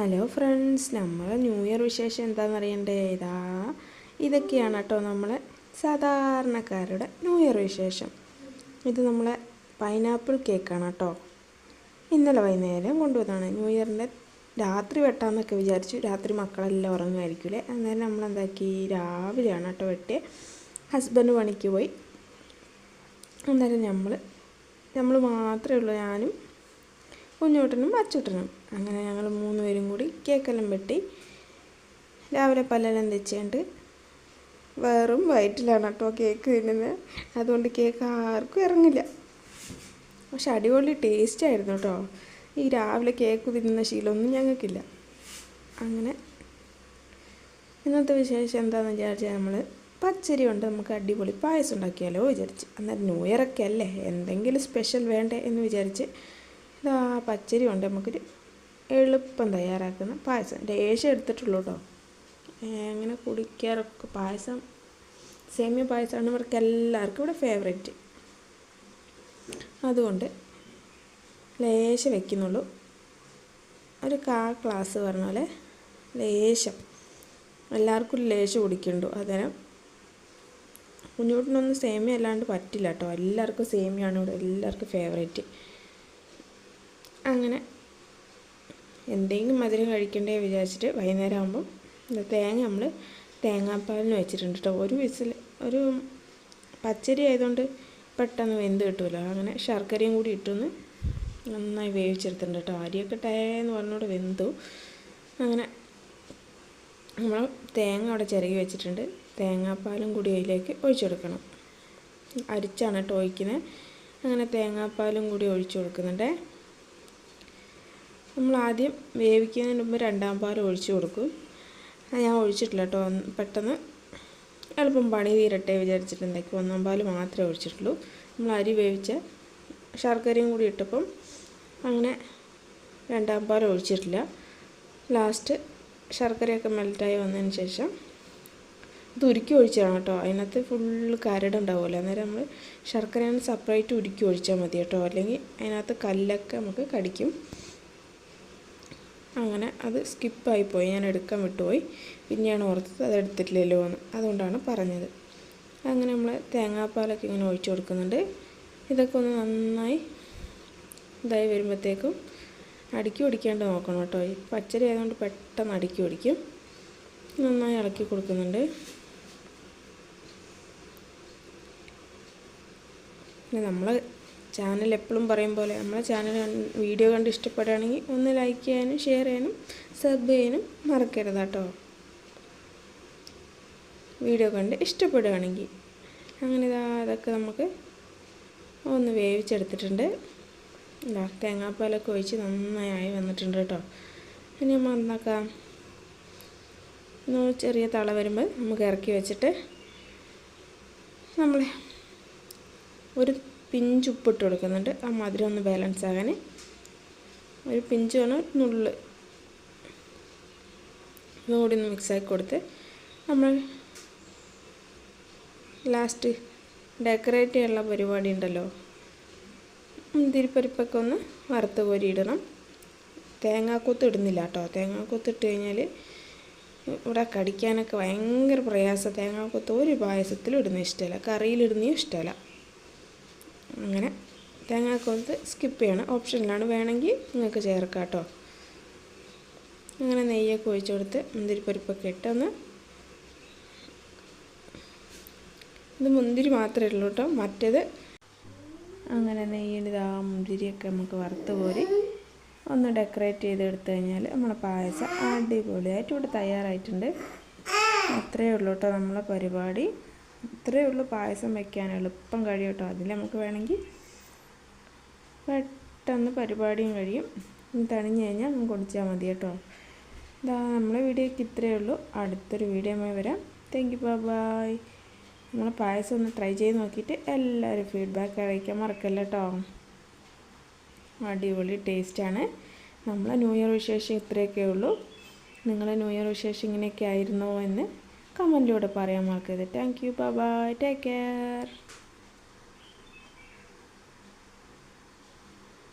Hello friends നമ്മൾ new year വിശേഷം എന്താണെന്ന് അറിയണ്ടേ ഇതാ ഇതൊക്കെയാണ് കേട്ടോ നമ്മളെ സാധാരണക്കാരുടെ ന്യൂ ഇയർ വിശേഷം. ഇത് നമ്മളെ പൈനാപ്പിൾ കേക്കാണ് കേട്ടോ ഇന്നലെ വൈകുന്നേരം കൊണ്ടുവന്നതാണ് ന്യൂ ഇയറിന്റെ രാത്രി വെട്ടാമെന്നൊക്കെ വിചാരിച്ചു രാത്രി മക്കളെല്ലാം ഉറങ്ങുമായിരിക്കില്ലേ? അന്നേരം നമ്മളെന്താക്കി? രാവിലെയാണ് കേട്ടോ വെട്ടിയ. ഹസ്ബൻഡ് പണിക്ക് പോയി. അന്നേരം നമ്മൾ നമ്മൾ മാത്രമേ ഉള്ളൂ. ഞാനും കുഞ്ഞുട്ടനും അച്ചൂട്ടനും. അങ്ങനെ ഞങ്ങൾ മൂന്ന് പേരും കൂടി കേക്കെല്ലാം വെട്ടി രാവിലെ പല്ലെല്ലാം തെച്ചുകൊണ്ട് വേറും വയറ്റിലാണ് കേട്ടോ കേക്ക് തിന്നുന്നത്. അതുകൊണ്ട് കേക്ക് ആർക്കും ഇറങ്ങില്ല. പക്ഷെ അടിപൊളി ടേസ്റ്റ് ആയിരുന്നു കേട്ടോ. ഈ രാവിലെ കേക്ക് തിന്നുന്ന ശീലമൊന്നും ഞങ്ങൾക്കില്ല. അങ്ങനെ ഇന്നത്തെ വിശേഷം എന്താണെന്ന് വിചാരിച്ചാൽ നമ്മൾ പച്ചരി കൊണ്ട് നമുക്ക് അടിപൊളി പായസം ഉണ്ടാക്കിയാലോ വിചാരിച്ച്. അന്നേരം ന്യൂ ഇയർ അല്ലേ? എന്തെങ്കിലും സ്പെഷ്യൽ വേണ്ടേ എന്ന് വിചാരിച്ച് ഇതാ പച്ചരി കൊണ്ട് നമുക്കൊരു എളുപ്പം തയ്യാറാക്കുന്ന പായസം. ലേശം എടുത്തിട്ടുള്ളൂ കേട്ടോ അങ്ങനെ കുടിക്കാറൊക്കെ പായസം സേമിയ പായസമാണ് ഇവർക്ക് എല്ലാവർക്കും ഇവിടെ ഫേവറേറ്റ് അതുകൊണ്ട് ലേശം വെക്കുന്നുള്ളൂ. ഒരു കാ ക്ലാസ് പറഞ്ഞ പോലെ ലേശം. എല്ലാവർക്കും ലേശം കുടിക്കുന്നുണ്ടോ അന്നേരം കുഞ്ഞുകുട്ടിനൊന്നും സേമിയ അല്ലാണ്ട് പറ്റില്ല കേട്ടോ എല്ലാവർക്കും സേമിയാണ് ഇവിടെ എല്ലാവർക്കും ഫേവറേറ്റ് അങ്ങനെ എന്തെങ്കിലും മധുരം കഴിക്കണ്ടേ വിചാരിച്ചിട്ട് വൈകുന്നേരം ആകുമ്പം തേങ്ങ നമ്മൾ തേങ്ങാപ്പാലിന് വെച്ചിട്ടുണ്ട് കേട്ടോ. ഒരു വിസിൽ ഒരു പച്ചരി ആയതുകൊണ്ട് പെട്ടെന്ന് വെന്ത് കിട്ടുമല്ലോ അങ്ങനെ ശർക്കരയും കൂടി ഇട്ടൊന്ന് നന്നായി വേവിച്ചെടുത്തിട്ടുണ്ട് കേട്ടോ. അരിയൊക്കെ ടയെന്ന് പറഞ്ഞോട് വെന്തു. അങ്ങനെ നമ്മൾ തേങ്ങ അവിടെ ചിരകി വെച്ചിട്ടുണ്ട്. തേങ്ങാപ്പാലും കൂടി അതിലേക്ക് ഒഴിച്ചെടുക്കണം അരിച്ചാണ് കേട്ടോ ഒഴിക്കുന്നത്. അങ്ങനെ തേങ്ങാപ്പാലും കൂടി ഒഴിച്ചു കൊടുക്കുന്നുണ്ട്. നമ്മൾ ആദ്യം വേവിക്കുന്നതിന് മുമ്പ് രണ്ടാം പാൽ ഒഴിച്ച് കൊടുക്കും. ഞാൻ ഒഴിച്ചിട്ടില്ല കേട്ടോ. പെട്ടെന്ന് എളുപ്പം പണി തീരട്ടെ വിചാരിച്ചിട്ട് ഒന്നാം പാൽ മാത്രമേ ഒഴിച്ചിട്ടുള്ളൂ. നമ്മൾ അരി വേവിച്ച ശർക്കരയും കൂടി ഇട്ടപ്പം അങ്ങനെ രണ്ടാം പാൽ ഒഴിച്ചിട്ടില്ല. ലാസ്റ്റ് ശർക്കരയൊക്കെ മെൽറ്റായി വന്നതിന് ശേഷം ഇത് ഉരുക്കി ഒഴിച്ചതാണ് കേട്ടോ. അതിനകത്ത് ഫുള്ള് കരടുണ്ടാവുമല്ലോ അന്നേരം നമ്മൾ ശർക്കരയാണ് സെപ്പറേറ്റ് ഉരുക്കി ഒഴിച്ചാൽ മതി കേട്ടോ. അല്ലെങ്കിൽ അതിനകത്ത് കല്ലൊക്കെ നമുക്ക് കടിക്കും. അങ്ങനെ അത് സ്കിപ്പായിപ്പോയി ഞാൻ എടുക്കാൻ വിട്ടുപോയി. പിന്നെയാണ് ഓർത്തത് അത് എടുത്തിട്ടില്ലല്ലോ എന്ന്. അതുകൊണ്ടാണ് പറഞ്ഞത്. അങ്ങനെ നമ്മൾ തേങ്ങാപ്പാലൊക്കെ ഇങ്ങനെ ഒഴിച്ചു കൊടുക്കുന്നുണ്ട്. ഇതൊക്കെ ഒന്ന് നന്നായി ഇതായി വരുമ്പോഴത്തേക്കും അടുക്കി പിടിക്കാണ്ട് നോക്കണം കേട്ടോ. ഈ പച്ചരി ആയതുകൊണ്ട് പെട്ടെന്ന് അടുക്കി പിടിക്കും. നന്നായി ഇളക്കി കൊടുക്കുന്നുണ്ട്. പിന്നെ നമ്മൾ ചാനൽ എപ്പോഴും പറയും പോലെ നമ്മളെ ചാനൽ വീഡിയോ കണ്ട് ഇഷ്ടപ്പെടുകയാണെങ്കിൽ ഒന്ന് ലൈക്ക് ചെയ്യാനും ഷെയർ ചെയ്യാനും സബ് ചെയ്യാനും മറക്കരുത് കേട്ടോ. വീഡിയോ കണ്ട് ഇഷ്ടപ്പെടുകയാണെങ്കിൽ. അങ്ങനെ ഇതാ അതൊക്കെ നമുക്ക് ഒന്ന് വേവിച്ചെടുത്തിട്ടുണ്ട്. ഇതാ തേങ്ങാപ്പാലൊക്കെ ഒഴിച്ച് നന്നായി വന്നിട്ടുണ്ട് കേട്ടോ. ഇനി നമ്മൾ എന്താക്കാം ചെറിയ തള വരുമ്പോൾ നമുക്ക് ഇറക്കി വെച്ചിട്ട് നമ്മൾ ഒരു പിഞ്ച് ഉപ്പിട്ട് കൊടുക്കുന്നുണ്ട്. ആ മധുരം ഒന്ന് ബാലൻസ് ആകാൻ ഒരു പിഞ്ച് വേണം നുള്ള്. ഒന്നുകൂടി ഒന്ന് മിക്സാക്കി കൊടുത്ത് നമ്മൾ ലാസ്റ്റ് ഡെക്കറേറ്റ് ചെയ്യാനുള്ള പരിപാടി ഉണ്ടല്ലോ. മുന്തിരിപ്പരിപ്പൊക്കെ ഒന്ന് വറുത്ത് കോരി ഇടണം. തേങ്ങാക്കൊത്ത് ഇടുന്നില്ല കേട്ടോ തേങ്ങാക്കൂത്ത് ഇട്ട് കഴിഞ്ഞാൽ ഇവിടെ കടിക്കാനൊക്കെ ഭയങ്കര പ്രയാസം. തേങ്ങാക്കൂത്ത് ഒരു പായസത്തിലും ഇടുന്ന ഇഷ്ടമല്ല കറിയിലിടുന്നതും ഇഷ്ടമല്ല അങ്ങനെ തേങ്ങാക്കൊത്ത് സ്കിപ്പ് ചെയ്യണം. ഓപ്ഷനിലാണ് വേണമെങ്കിൽ നിങ്ങൾക്ക് ചേർക്കാം കേട്ടോ അങ്ങനെ നെയ്യൊക്കെ ഒഴിച്ചു കൊടുത്ത് മുന്തിരിപ്പരിപ്പൊക്കെ ഇട്ടൊന്ന് ഇത് മുന്തിരി മാത്രമേ ഉള്ളൂ കേട്ടോ. മറ്റേത് അങ്ങനെ നെയ്യിൽ ഇതാ മുന്തിരിയൊക്കെ നമുക്ക് വറുത്ത് കോരി ഒന്ന് ഡെക്കറേറ്റ് ചെയ്ത് എടുത്തു കഴിഞ്ഞാൽ നമ്മുടെ പായസം അടിപൊളിയായിട്ട് ഇവിടെ തയ്യാറായിട്ടുണ്ട്. അത്രയേ ഉള്ളൂ കേട്ടോ നമ്മളെ പരിപാടി. ഇത്രയേ ഉള്ളൂ പായസം വെക്കാൻ എളുപ്പം കഴിയും കേട്ടോ. അതിൽ നമുക്ക് വേണമെങ്കിൽ പെട്ടെന്ന് പരിപാടിയും കഴിയും. തണിഞ്ഞ് കഴിഞ്ഞാൽ നമുക്ക് കുടിച്ചാൽ മതി കേട്ടോ. ഇതാ നമ്മളെ വീഡിയോയ്ക്ക് ഇത്രയേ ഉള്ളൂ. അടുത്തൊരു വീഡിയോ വരാം. താങ്ക് യു ബൈ നമ്മൾ പായസം ഒന്ന് ട്രൈ ചെയ്ത് നോക്കിയിട്ട് എല്ലാവരും ഫീഡ്ബാക്ക് അറിയിക്കാൻ മറക്കല്ല കേട്ടോ. അടിപൊളി ടേസ്റ്റാണ് നമ്മളെ ന്യൂ ഇയർ വിശേഷം ഇത്രയൊക്കെ ഉള്ളൂ. നിങ്ങളെ ന്യൂ ഇയർ വിശേഷം ഇങ്ങനെയൊക്കെ ആയിരുന്നോ എന്ന് കമന്റിലൂടെ പറയാൻ മറക്കരുത് thank you bye take care